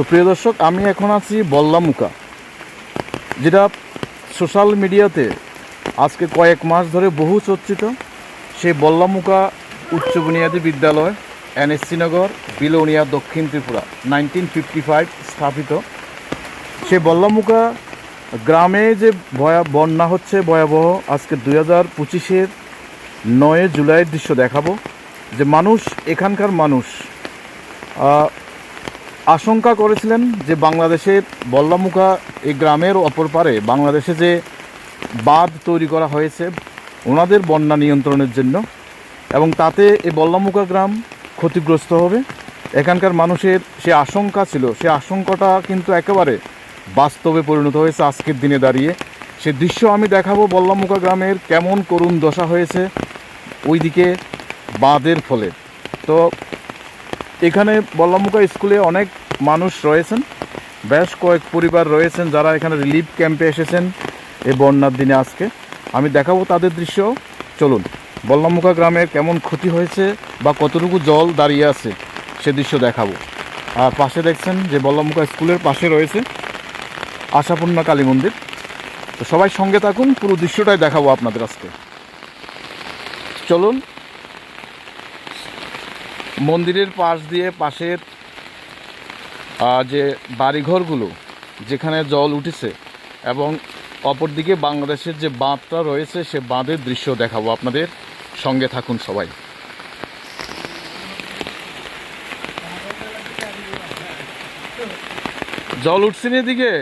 তো প্রিয় দর্শক, আমি এখন আছি বল্লামুকা, যেটা সোশ্যাল মিডিয়াতে আজকে কয়েক মাস ধরে বহু চর্চিত। সেই বল্লামুকা উচ্চ বুনিয়াদী বিদ্যালয়, এনএসসি নগর, বিলোনিয়া, দক্ষিণ ত্রিপুরা নাইনটিন ফিফটি ফাইভ স্থাপিত। সেই বল্লামুকা গ্রামে যে ভয়া, বন্যা হচ্ছে ভয়াবহ, আজকে দুই হাজার পঁচিশের নয় জুলাইয়ের দৃশ্য দেখাবো। যে মানুষ, এখানকার মানুষ আশঙ্কা করেছিলেন যে বাংলাদেশের বল্লামুখা এই গ্রামের অপর পারে বাংলাদেশে যে বাঁধ তৈরি করা হয়েছে, ওনাদের বন্যা নিয়ন্ত্রণের জন্য এবং তাতে এই বল্লামুখা গ্রাম ক্ষতিগ্রস্ত হবে। এখানকার মানুষের সে আশঙ্কা ছিল, সে আশঙ্কাটা কিন্তু একেবারে বাস্তবে পরিণত হয়েছে আজকের দিনে দাঁড়িয়ে। সে দৃশ্য আমি দেখাবো বল্লামুখা গ্রামের কেমন করুণ দশা হয়েছে ওইদিকে বাঁধের ফলে। তো এখানে বল্লামুখা স্কুলে অনেক মানুষ রয়েছেন। বেশ কয়েক পরিবার রয়েছেন যারা এখানে রিলিফ ক্যাম্পে এসেছেন এই বন্যার দিনে আজকে। আমি দেখাবো তাদের দৃশ্য। চলুন বল্লামুখা গ্রামের কেমন ক্ষতি হয়েছে বা কতটুকু জল দাঁড়িয়ে আছে সে দৃশ্য দেখাবো। আর পাশে দেখছেন যে বল্লামুখা স্কুলের পাশে রয়েছে আশাপূর্ণা কালী মন্দির। তো সবাই সঙ্গে থাকুন, পুরো দৃশ্যটাই দেখাবো আপনাদের আজকে। চলুন মন্দিরের পাশ দিয়ে পাশের যে বাড়িঘরগুলো যেখানে জল উঠেছে এবং অপরদিকে বাংলাদেশের যে বাঁধটা রয়েছে সে বাঁধের দৃশ্য দেখাবো আপনাদের সঙ্গে থাকুন সবাই। জল উঠছে না এদিকে?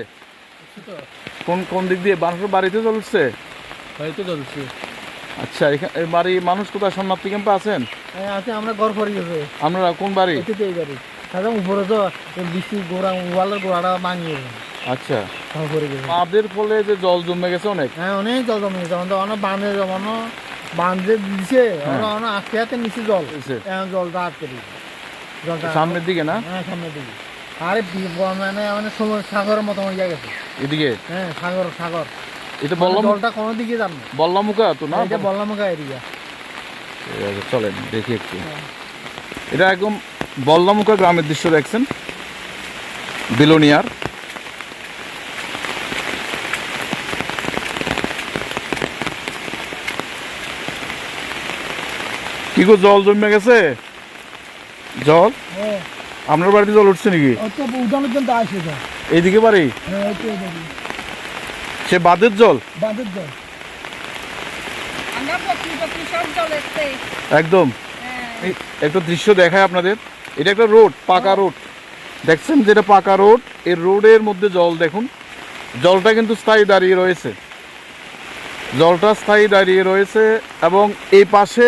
কোন কোন দিক দিয়ে? বাড়িতে জল উঠছে? হয়তো চলছে আচ্ছা এখানে বাড়ি মানুষ কোথায়? শরণার্থী ক্যাম্পে আছেন? হ্যাঁ আছে আমরা ঘর করে আপনারা কোন বাড়ি? এই তাহলে উপরে তো বৃষ্টি গোড়া ওয়ালের গোড়াটা ভাঙিয়ে আচ্ছা। ঘর করে গেছে। বাঁধের ফলে যে জল জমে গেছে অনেক। হ্যাঁ অনেক জল জমে গেছে। আমাদের অনেক বাঁধে জমানো বাঁধে দিছে। আমরা অনেক আটকে হাতে নিচে জল। এখন জলটা আটকে দিচ্ছে জলটা সামনের দিকে না? হ্যাঁ সামনে দিকে। আরে মানে মানে সাগরের মতো হয়ে গেছে। এদিকে? হ্যাঁ সাগর সাগর। এটা মানে বললাম জলটা কোনো দিকে না বল্লামুখা তো না? এটা বললাম এরিয়া চলেন দেখি একটু। এটা একদম বল্লামুখা গ্রামের দৃশ্য দেখছেন? বিলোনিয়ার। কি গো জল জমে গেছে? জল? হ্যাঁ। আপনার বাড়িতে জল উঠছে নাকি? এইদিকে বাড়ি? হ্যাঁ। সে বাঁধের জল? বাঁধের জল। একদম। এই একটা দৃশ্য দেখায় আপনাদের। এটা একটা রোড পাকা রোড। দেখছেন যেটা পাকা রোড? এই রোডের মধ্যে জল দেখুন। জলটা কিন্তু স্থায়ী দাঁড়িয়ে রয়েছে। জলটা স্থায়ী দাঁড়িয়ে রয়েছে এবং এই পাশে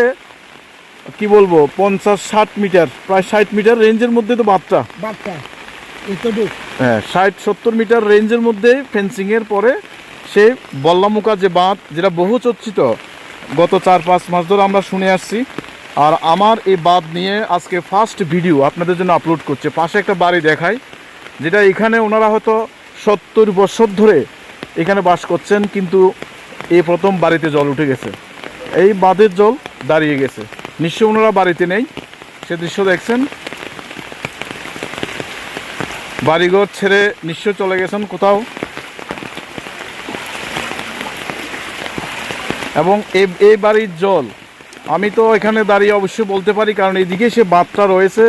কি বলব পঞ্চাশ ষাট মিটার প্রায় ষাট মিটার রেঞ্জের মধ্যে তো বাচ্চা হ্যাঁ ষাট সত্তর মিটার রেঞ্জের মধ্যে ফেন্সিংয়ের পরে সে বল্লামুকা যে বাঁধ, যেটা বহু চর্চিত গত চার পাঁচ মাস ধরে আমরা শুনে আসছি। আর আমার এই বাঁধ নিয়ে আজকে ফার্স্ট ভিডিও আপনাদের জন্য আপলোড করছে। পাশে একটা বাড়ি দেখায় যেটা এখানে ওনারা হয়তো সত্তর বছর ধরে এখানে বাস করছেন, কিন্তু এই প্রথম বাড়িতে জল উঠে গেছে। এই বাঁধের জল দাঁড়িয়ে গেছে। নিশ্চয় ওনারা বাড়িতে নেই। সে দৃশ্য দেখছেন। বাড়িঘর ছেড়ে নিশ্চয় চলে গেছেন কোথাও। এবং এই বাড়ির জল। আমি তো এখানে দাঁড়িয়ে অবশ্যই বলতে পারি, কারণ এইদিকে সে বাঁধটা রয়েছে,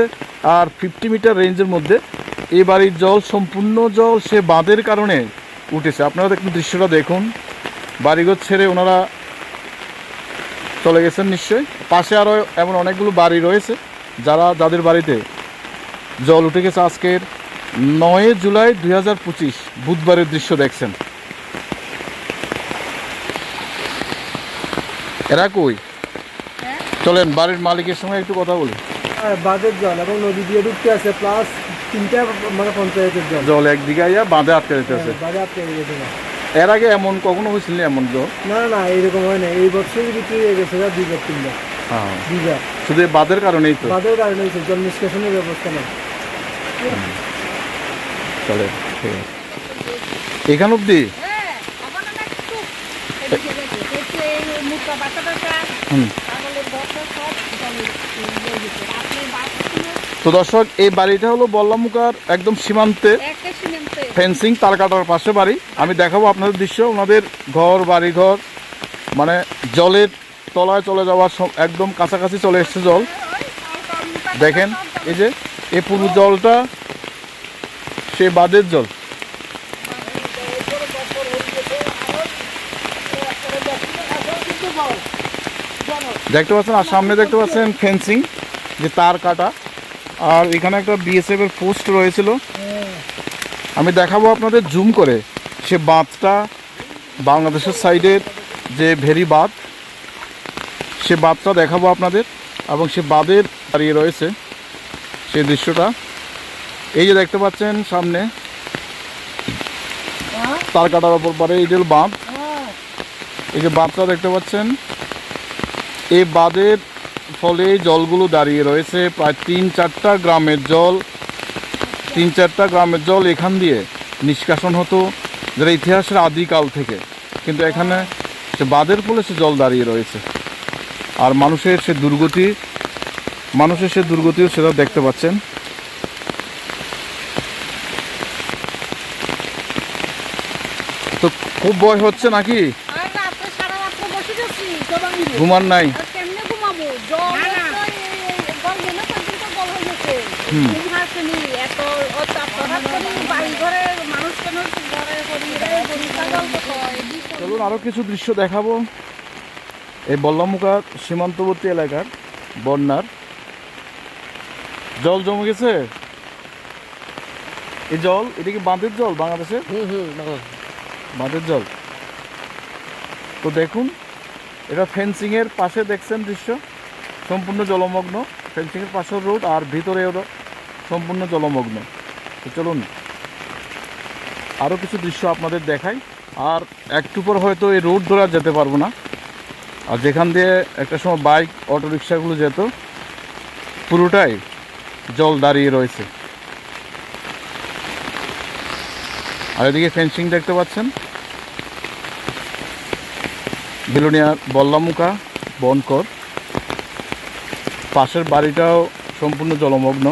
আর ফিফটি মিটার রেঞ্জের মধ্যে। এই বাড়ির জল, সম্পূর্ণ জল সে বাঁধের কারণে উঠেছে। আপনারা একটু দৃশ্যটা দেখুন। বাড়িঘর ছেড়ে ওনারা চলে গেছেন নিশ্চয়ই। পাশে আরও এমন অনেকগুলো বাড়ি রয়েছে, যারা, যাদের বাড়িতে জল উঠে গেছে আজকের নয় জুলাই দুই হাজার পঁচিশ। বুধবারের দৃশ্য দেখছেন। এরা কই? হ্যাঁ? চলেন বাড়ির মালিকের সঙ্গে একটু কথা বলি। বাঁধের জল এবং নদী দিয়ে ঢুকতে আছে প্লাস তিনটা মানে পঞ্চায়েতের জল। জল একদিকে আইয়া বাঁধে আটকে যেতেছে বাঁধে আটকে না। এর আগে এমন কখনো হয়েছিল না এমন জল? না না এইরকম হয় না এই বছরই বিক্রি হয়ে গেছে দুইবার তিনবার। হ্যাঁ। দুইবার। শুধু বাঁধের কারণেই তো? বাঁধের কারণে হয়েছে জল নিষ্কাশনের ব্যবস্থা নেই। চলে ঠিক আছে। এখান অব্দি তো দর্শক এই বাড়িটা হলো বল্লামুকার একদম সীমান্তে। ফেন্সিং তার কাটার পাশে বাড়ি। আমি দেখাবো আপনাদের দৃশ্য। ওনাদের ঘর বাড়ি ঘর মানে জলের তলায় চলে যাওয়ার একদম কাছাকাছি চলে এসছে জল। দেখেন এই যে এই পুরো জলটা সে বাঁধের জল। দেখতে পাচ্ছেন, আর সামনে দেখতে পাচ্ছেন ফেন্সিং, যে তার কাটা। আর এখানে একটা বিএসএফ এর পোস্ট রয়েছিল। আমি দেখাবো আপনাদের জুম করে সে বাঁধটা, বাংলাদেশের সাইডের যে ভেরি বাঁধ, সে বাঁধটা দেখাবো আপনাদের, এবং সে বাঁধের দাঁড়িয়ে রয়েছে সেই দৃশ্যটা। এই যে দেখতে পাচ্ছেন সামনে, তার কাটার ওপর পরে এই যে বাঁধ, এই যে বাঁধটা দেখতে পাচ্ছেন এই বাঁধের ফলে জলগুলো দাঁড়িয়ে রয়েছে প্রায় তিন চারটা গ্রামের জল। তিন চারটা গ্রামের জল এখান দিয়ে নিষ্কাশন হতো যেটা ইতিহাসের আদিকাল থেকে। কিন্তু এখানে সে বাঁধের ফলে সে জল দাঁড়িয়ে রয়েছে। আর মানুষের সে দুর্গতি, মানুষের সে দুর্গতিও সেটা দেখতে পাচ্ছেন। তো খুব ভয় হচ্ছে নাকি আর রাত্রে সারা রাত্রে বসে গেছি ঘুমান নাই কেমনে ঘুমাবো জল তো এই- এই গল্প না পর্যন্ত জল হয়ে গেছে ঘুম আসেনি এত হঠাৎ করে বাড়ি ঘরে মানুষ কেন ঘরে পরিবারে গরু ছাগল তো হয় চলুন আরও কিছু দৃশ্য দেখাবো এই বল্লামুখা সীমান্তবর্তী এলাকার বন্যার জল জমে গেছে এই জল এটা কি বাঁধের জল বাংলাদেশের বাঁধের জল তো দেখুন এটা ফেন্সিংয়ের পাশে দেখছেন দৃশ্য। সম্পূর্ণ জলমগ্ন। ফেন্সিংয়ের পাশের রোড আর ভিতরে ওরা সম্পূর্ণ জলমগ্ন। তো চলুন আরও কিছু দৃশ্য আপনাদের দেখাই। আর একটু পর হয়তো এই রোড ধরে যেতে পারব না। আর যেখান দিয়ে একটা সময় বাইক অটো রিক্সাগুলো যেত, পুরোটাই জল দাঁড়িয়ে রয়েছে। আর এদিকে ফেন্সিং দেখতে পাচ্ছেন। বিলোনিয়ার বল্লামুখা বনকর। পাশের বাড়িটাও সম্পূর্ণ জলমগ্ন।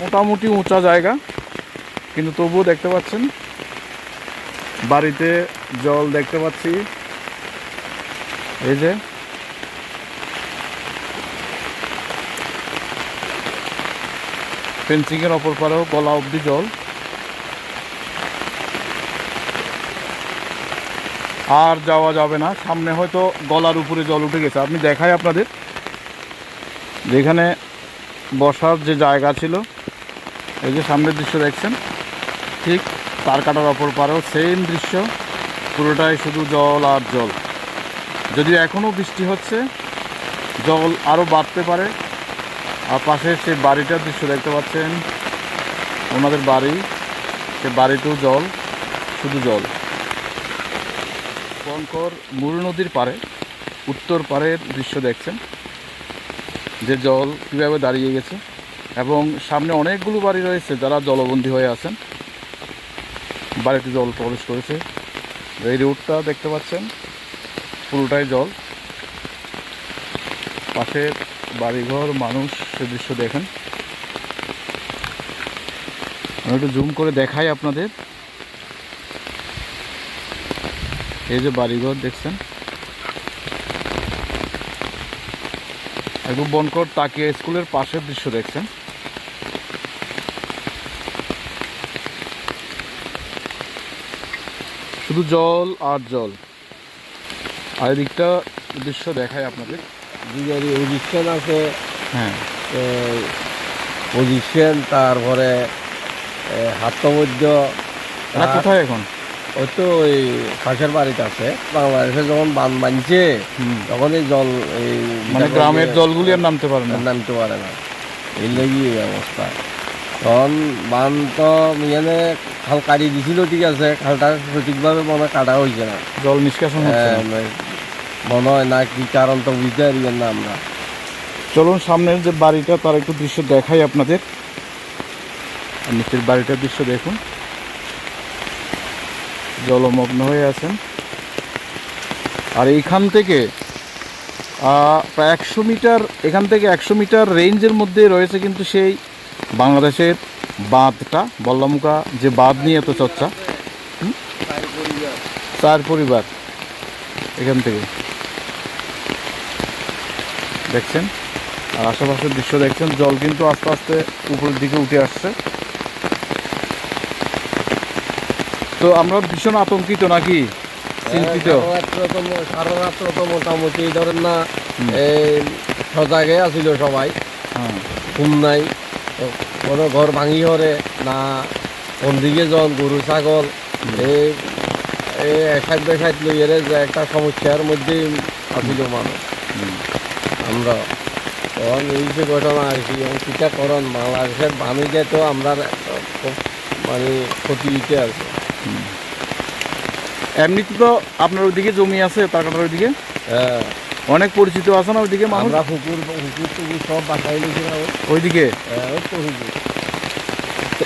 মোটামুটি উঁচা জায়গা, কিন্তু তবুও দেখতে পাচ্ছেন, বাড়িতে জল দেখতে পাচ্ছি। এই যে ফেন্সিংয়ের অপর পারেও গলা অবধি জল। আর যাওয়া যাবে না। সামনে হয়তো গলার উপরে জল উঠে গেছে। আপনি দেখাই আপনাদের। যেখানে বসার যে জায়গা ছিল, এই যে সামনের দৃশ্য দেখছেন, ঠিক তার কাটার অপর পারেও সেম দৃশ্য, পুরোটাই শুধু জল আর জল। যদি এখনও বৃষ্টি হচ্ছে, জল আরও বাড়তে পারে। আর পাশে সেই বাড়িটার দৃশ্য দেখতে পাচ্ছেন, ওনাদের বাড়ি, সে বাড়িতেও জল, শুধু জল। কনকর মূল নদীর পারে উত্তর পাড়ের দৃশ্য দেখছেন, যে জল কীভাবে দাঁড়িয়ে গেছে এবং সামনে অনেকগুলো বাড়ি রয়েছে যারা জলবন্দী হয়ে আছেন। বাড়িতে জল প্রবেশ করেছে। এই রোডটা দেখতে পাচ্ছেন, পুরোটাই জল। পাশে বাড়িঘর, মানুষ সে দৃশ্য দেখেন। আমি একটু জুম করে দেখাই আপনাদের। এই যে বাড়িঘর দেখছেন? একদম বনকর তাকিয়া স্কুলের পাশের দৃশ্য দেখছেন? শুধু জল আর জল। আর এদিকটা দৃশ্য দেখায় আপনাদের। পজিশন আছে। হ্যাঁ। পজিশন তারপরে হাতমধ্য কোথায় এখন? ওই তো ওই পাশের বাড়িতে আছে। বাংলাদেশে যখন বান বানছে। তখন এই জল এই মানে গ্রামের জলগুলি আর নামতে পারে না। নামতে পারে না। এই লেগে এই অবস্থা। তখন বান তো এখানে খাল কাটি দিছিল ঠিক আছে খালটা সঠিকভাবে মনে হয় কাটা হয়েছে না। জল নিষ্কাশন হচ্ছে না। মনে হয় না কি কারণ তো বুঝতে পারি না আমরা। চলুন সামনের যে বাড়িটা তার একটু দৃশ্য দেখাই আপনাদের। নিচের বাড়িটার দৃশ্য দেখুন। জলমগ্ন হয়ে আছেন। আর এইখান থেকে প্রায় একশো মিটার, এখান থেকে একশো মিটার রেঞ্জের মধ্যে রয়েছে কিন্তু সেই বাংলাদেশের বাঁধটা, বল্লমকা যে বাঁধ নিয়ে এত চর্চা? চার পরিবার এখান থেকে। দেখছেন? আর আশেপাশের দৃশ্য দেখছেন, জল কিন্তু আস্তে আস্তে উপরের দিকে উঠে আসছে। তো আমরা ভীষণ আতঙ্কিত নাকি? চিন্তিত। সারা রাত্র তো মোটামুটি ধরেন না এই সজাগে আছিল সবাই। হ্যাঁ। ঘুম নাই। কোনো ঘর ভাঙি হরে না কোন দিকে জন গরু ছাগল এই এসাইড বেসাইড লইয়েরে যে একটা সমস্যার মধ্যে আছিল মানুষ। আমরা তখন এই যে ঘটনা আর কি টিকাকরণ বাংলাদেশের বাণিজ্যে তো আমরা মানে ক্ষতি দিতে আছে। এমনিতে তো আপনার ওইদিকে জমি আছে তার কাটার ওইদিকে? হ্যাঁ। অনেক পরিচিত আছে না ওইদিকে আমরা পুকুর পুকুর টুকুর সব ওইদিকে? হ্যাঁ, ওই তো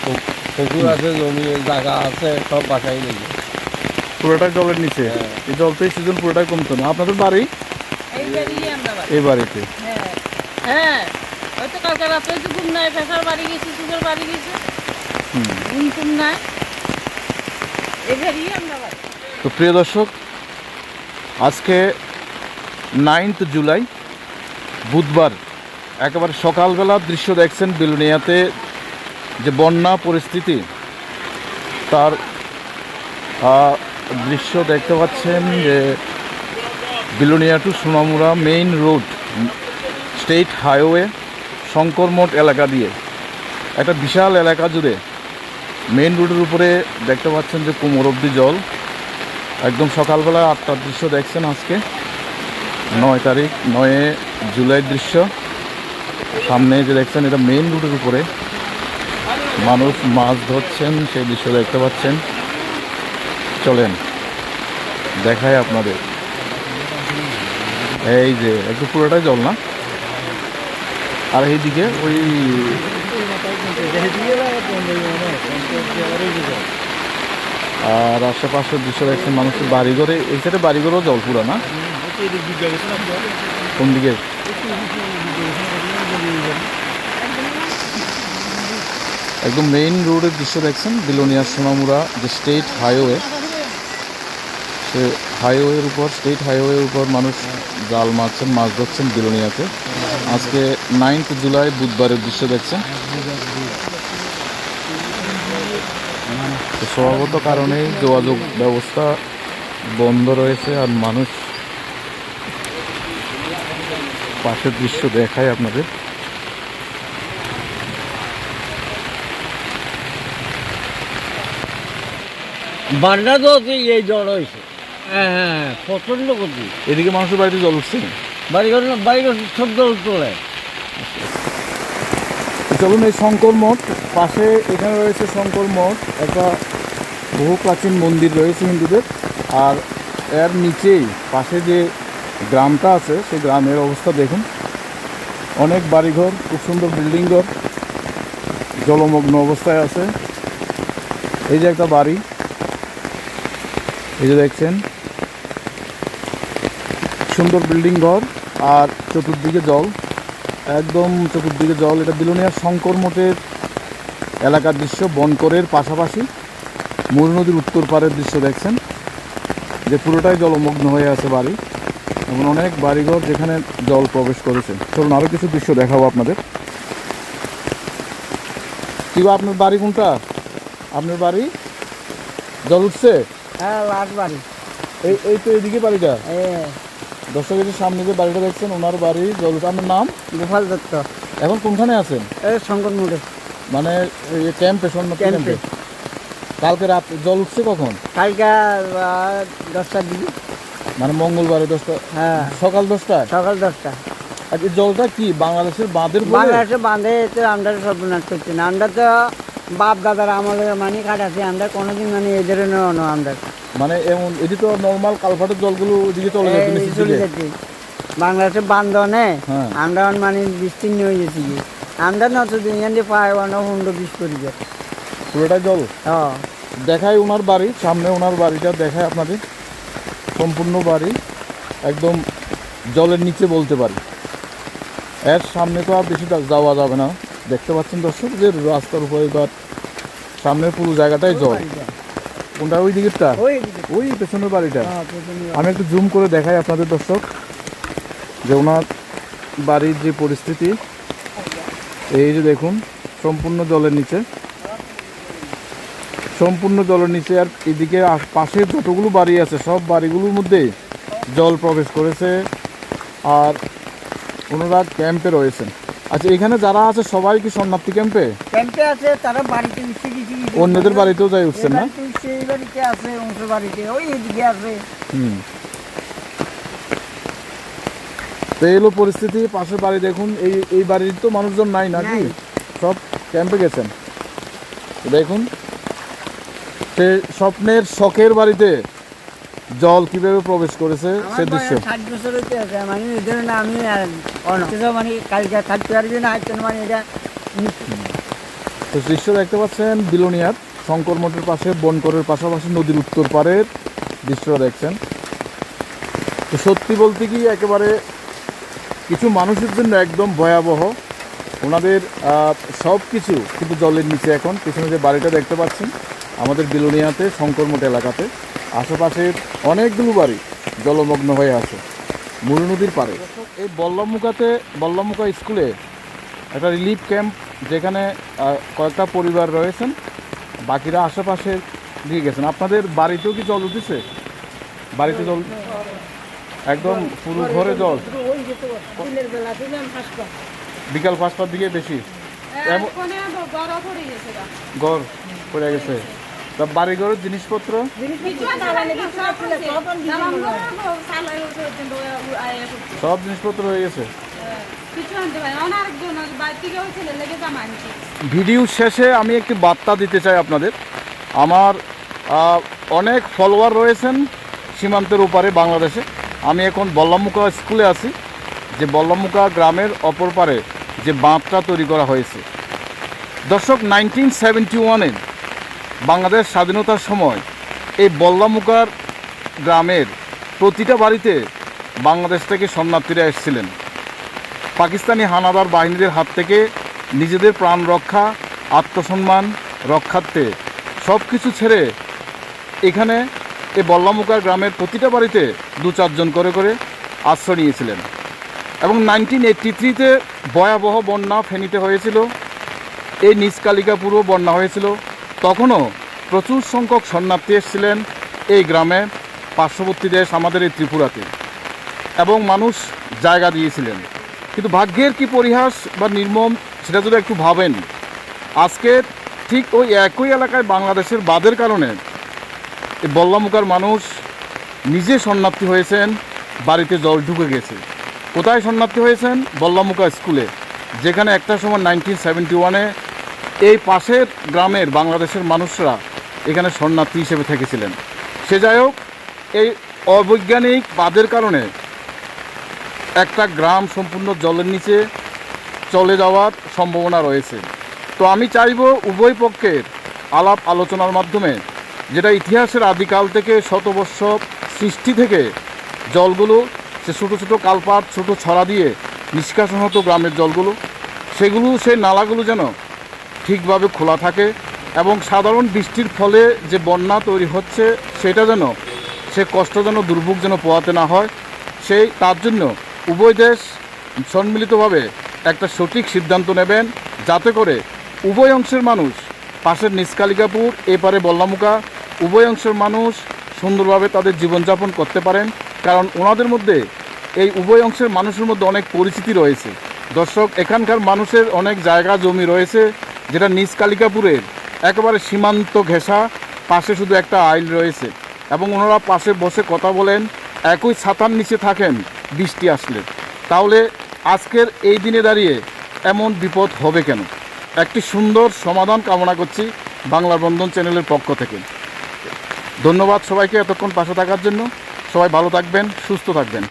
পুকুর আছে জমি জায়গা আছে সব বাসাই লিখে পুরোটা জলের নিচে? হ্যাঁ। এই জল তো এই সিজন পুরোটাই কমতো না। আপনাদের বাড়ি? এই বাড়িই আমরা বাড়ি। এই বাড়িতে? হ্যাঁ। হ্যাঁ ওই তো কালকে রাতে ঘুম নাই ফেসার বাড়ি গেছি বাড়ি গেছে ঘুম টুম নাই এই বাড়িই আমরা বাড়ি তো প্রিয় দর্শক, আজকে নাইনথ জুলাই, বুধবার, একেবারে সকালবেলার দৃশ্য দেখছেন বিলুনিয়াতে যে বন্যা পরিস্থিতি, তার দৃশ্য দেখতে পাচ্ছেন যে Belonia to Sonamura main road state highway Shankarmath এলাকা দিয়ে। একটা বিশাল এলাকা জুড়ে মেইন রোডের উপরে দেখতে পাচ্ছেন যে কোমর অব্দি জল। একদম সকালবেলা আটটার দৃশ্য দেখছেন আজকে। নয় তারিখ, নয় জুলাই দৃশ্য। সামনে যে দেখছেন, এটা মেইন রুটের উপরে। মানুষ মাছ ধরছেন, সেই দৃশ্য দেখতে পাচ্ছেন। চলেন দেখায় আপনাদের। এই যে, একটু পুরোটাই জল না? আর এইদিকে ওই আর আশেপাশের দৃশ্য দেখছেন মানুষের বাড়িঘরে, এই সাইডে বাড়িঘরও জল পুরো না? কোন দিকে? একদম মেইন রোডের দৃশ্য দেখছেন, বিলোনিয়া সোনামুড়া, যে স্টেট হাইওয়ে সে হাইওয়ের উপর স্টেট হাইওয়ের উপর মানুষ জাল মারছেন, মাছ ধরছেন বিলোনিয়াতে। আজকে নাইনথ জুলাই বুধবারের দৃশ্য দেখছেন। স্বভাবত কারণে যোগাযোগ ব্যবস্থা বন্ধ রয়েছে আর মানুষ পাশের দৃশ্য দেখায় আপনাদের। বান্ডা তো এই জ্বর হয়েছে। হ্যাঁ হ্যাঁ প্রচণ্ড ক্ষতি এদিকে মানুষের বাড়িতে জল উঠছে বাড়িঘর বাড়িঘর সব জল তোলে চলুন এই শঙ্কর মঠ পাশে এখানে রয়েছে শঙ্কর মঠ একটা বহু প্রাচীন মন্দির রয়েছে হিন্দুদের। আর এর নিচেই, পাশে যে গ্রামটা আছে, সেই গ্রামের অবস্থা দেখুন। অনেক বাড়িঘর, খুব সুন্দর বিল্ডিং ঘর, জলমগ্ন অবস্থায় আছে। এই যে একটা বাড়ি, এই যে দেখছেন। সুন্দর বিল্ডিং ঘর আর চতুর্দিকে জল। একদম চতুর্দিকে জল, এটা বিলোনিয়ার শঙ্কর মঠের এলাকার দৃশ্য, বনকরের পাশাপাশি। মূল নদীর উত্তর পাড়ের দৃশ্য দেখছেন যে পুরোটাই জলমগ্ন হয়ে আছে বাড়ি এবং অনেক বাড়িঘর যেখানে জল প্রবেশ করেছে। চলুন আরও কিছু দৃশ্য দেখাবো আপনাদের। কি আপনার বাড়ি কোনটা? আপনার বাড়ি? জল উঠছে? হ্যাঁ লাট বাড়ি। এই এই তো এইদিকে বাড়িটা। দর্শকের সামনে যে বাড়িটা দেখছেন ওনার বাড়ি জল আপনার নাম? গোপাল দত্ত। এখন কোনখানে আছেন? এই শঙ্কর মোড়ে মানে ক্যাম্পে সন্ন্যত ক্যাম্পে। কালকে রাত জল উঠছে কখন? কালকে দশটার দিকে। মানে মঙ্গলবারে দশটা হ্যাঁ। সকাল দশটা সকাল দশটা। এই জলটা কি বাংলাদেশের বাঁধের পরে বাংলাদেশে বাঁধে তো আমরা সর্বনাশ করছি না। আমরা তো বাপ দাদার আমলে মানে কাটাছি আমরা কোনোদিন মানে এই ধরনের আমরা মানে এমন এটি তো নর্মাল কালভার্টের জলগুলো ওদিকে চলে যাচ্ছে চলে। যাচ্ছি। বাংলাদেশে বান্ধনে হ্যাঁ। আমরা মানে বিস্তীর্ণ হয়ে গেছি কি আমরা নত দিন দিয়ে পায় অন্য হুন্ড বিষ করি যে পুরোটাই জল? হ্যাঁ। দেখায় ওনার বাড়ি সামনে ওনার বাড়িটা দেখায় আপনাদের। সম্পূর্ণ বাড়ি একদম জলের নিচে বলতে পারি। এর সামনে তো আর বেশি যাওয়া যাবে না। দেখতে পাচ্ছেন দর্শক যে রাস্তার উপরে বা সামনের পুরো জায়গাটাই জল। কোনটা? ওই দিকেরটা? ওই ওই পেছনের বাড়িটা। হ্যাঁ, আমি একটু জুম করে দেখাই আপনাদের দর্শক যে ওনার বাড়ির যে পরিস্থিতি। এই যে দেখুন সম্পূর্ণ জলের নিচে। সম্পূর্ণ জলের নিচে আর এদিকে পাশে যতগুলো বাড়ি আছে সব বাড়িগুলোর মধ্যে জল প্রবেশ করেছে আর ওনারা ক্যাম্পে রয়েছেন। আচ্ছা এখানে যারা আছে সবাই কি শরণার্থী ক্যাম্পে? ক্যাম্পে আছে তারা বাড়িতে উঠছে কিছু কিছু অন্যদের বাড়িতেও যাই উঠছেন না? এই বাড়িতে আছে অংশ বাড়িতে ওই এদিকে আছে। হুম। তো পরিস্থিতি পাশের বাড়ি দেখুন এই এই বাড়ির তো মানুষজন নাই নাকি? সব ক্যাম্পে গেছেন। দেখুন। স্বপ্নের শখের বাড়িতে জল কীভাবে প্রবেশ করেছে সে দৃশ্য। ষাট বছর হইতে আছে মানে আমি মানে কালকে থাকতে পারবি না মানে এটা তো দৃশ্য দেখতে পাচ্ছেন বিলোনিয়ার শঙ্কর মঠের পাশে বনকরের পাশাপাশি নদীর উত্তর পাড়ের দৃশ্যটা দেখছেন। তো সত্যি বলতে কি একেবারে কিছু মানুষের জন্য একদম ভয়াবহ। ওনাদের সব কিছু কিন্তু জলের নিচে এখন পিছনে যে বাড়িটা দেখতে পাচ্ছেন আমাদের বিলোনিয়াতে শঙ্কর মঠ এলাকাতে। আশেপাশের অনেকগুলো বাড়ি জলমগ্ন হয়ে আছে মূল নদীর পারে এই বল্লমুখাতে বল্লমুখা স্কুলে একটা রিলিফ ক্যাম্প যেখানে কয়েকটা পরিবার রয়েছেন বাকিরা আশেপাশে দিয়ে গেছেন। আপনাদের বাড়িতেও কি জল উঠেছে? বাড়িতে জল একদম পুরো ঘরে জল? বিকাল পাঁচটার দিকে বেশি? বড় পড়ে গেছে। তা বাড়ি ঘরের জিনিসপত্র? সব জিনিসপত্র হয়ে গেছে। ভিডিও শেষে আমি একটি বার্তা দিতে চাই আপনাদের। আমার অনেক ফলোয়ার রয়েছেন সীমান্তের ওপারে বাংলাদেশে। আমি এখন বল্লামুকা স্কুলে আছি, যে বল্লামুকা গ্রামের অপর পারে যে বাঁধটা তৈরি করা হয়েছে। দর্শক নাইনটিন সেভেন্টি ওয়ানে বাংলাদেশ স্বাধীনতার সময় এই বল্লামুকার গ্রামের প্রতিটা বাড়িতে বাংলাদেশ থেকে শরণার্থীরা এসেছিলেন। পাকিস্তানি হানাদার বাহিনীদের হাত থেকে নিজেদের প্রাণ রক্ষা, আত্মসম্মান, রক্ষার্থে সব কিছু ছেড়ে এখানে এই বল্লামুকার গ্রামের প্রতিটা বাড়িতে দু চারজন করে করে আশ্রয় নিয়েছিলেন। এবং নাইনটিন এইট্টি থ্রিতে ভয়াবহ বন্যা ফেনীতে হয়েছিল। এই নিষ্কালিকাপুরও বন্যা হয়েছিল। তখনও প্রচুর সংখ্যক শরণার্থী এসেছিলেন এই গ্রামে, পার্শ্ববর্তী দেশ, আমাদের এই ত্রিপুরাতে। এবং মানুষ জায়গা দিয়েছিলেন। কিন্তু ভাগ্যের কি পরিহাস বা নির্মম, সেটা যদি একটু ভাবেন, আজকে ঠিক ওই একই এলাকায় বাংলাদেশের বাদের কারণে বল্লামুকার মানুষ নিজে শরণার্থী হয়েছেন, বাড়িতে জল ঢুকে গেছে। কোথায় শরণার্থী হয়েছেন? বল্লামুকা স্কুলে, যেখানে একটা সময় নাইনটিন সেভেন্টি ওয়ানে এই পাশের গ্রামের বাংলাদেশের মানুষরা এখানে শরণার্থী হিসেবে থেকেছিলেন। সে যাই হোক, এই অবৈজ্ঞানিক বাদের কারণে একটা গ্রাম সম্পূর্ণ জলের নিচে চলে যাওয়ার সম্ভাবনা রয়েছে। তো আমি চাইব উভয় পক্ষের আলাপ আলোচনার মাধ্যমে যেটা ইতিহাসের আদিকাল থেকে শতবর্ষ সৃষ্টি থেকে জলগুলো, সে ছোটো ছোটো কালপাত, ছোটো ছড়া দিয়ে নিষ্কাশন হতো গ্রামের জলগুলো, সেগুলো সেই নালাগুলো যেন ঠিকভাবে খোলা থাকে এবং সাধারণ বৃষ্টির ফলে যে বন্যা তৈরি হচ্ছে, সেটা যেন, সে কষ্ট যেন দুর্ভোগ যেন পোয়াতে না হয়, সেই, তার জন্য উভয় দেশ সম্মিলিতভাবে একটা সঠিক সিদ্ধান্ত নেবেন যাতে করে উভয় অংশের মানুষ, পাশের নিষ্কালিকাপুর, এপারে বল্লামুকা, উভয় অংশের মানুষ সুন্দরভাবে তাদের জীবনযাপন করতে পারেন। কারণ ওনাদের মধ্যে এই উভয় অংশের মানুষের মধ্যে অনেক পরিচিতি রয়েছে। দর্শক, এখানকার মানুষের অনেক জায়গা, জমি রয়েছে। যেটা নিজ কালিকাপুরের একেবারে সীমান্ত ঘেঁষা, পাশে শুধু একটা আইল রয়েছে এবং ওনারা পাশে বসে কথা বলেন, একই ছাতার নিচে থাকেন, বৃষ্টি আসলে। তাহলে আজকের এই দিনে দাঁড়িয়ে এমন বিপদ হবে কেন? একটি সুন্দর সমাধান কামনা করছি বাংলা বন্ধন চ্যানেলের পক্ষ থেকে। ধন্যবাদ সবাইকে এতক্ষণ পাশে থাকার জন্য। সবাই ভালো থাকবেন, সুস্থ থাকবেন।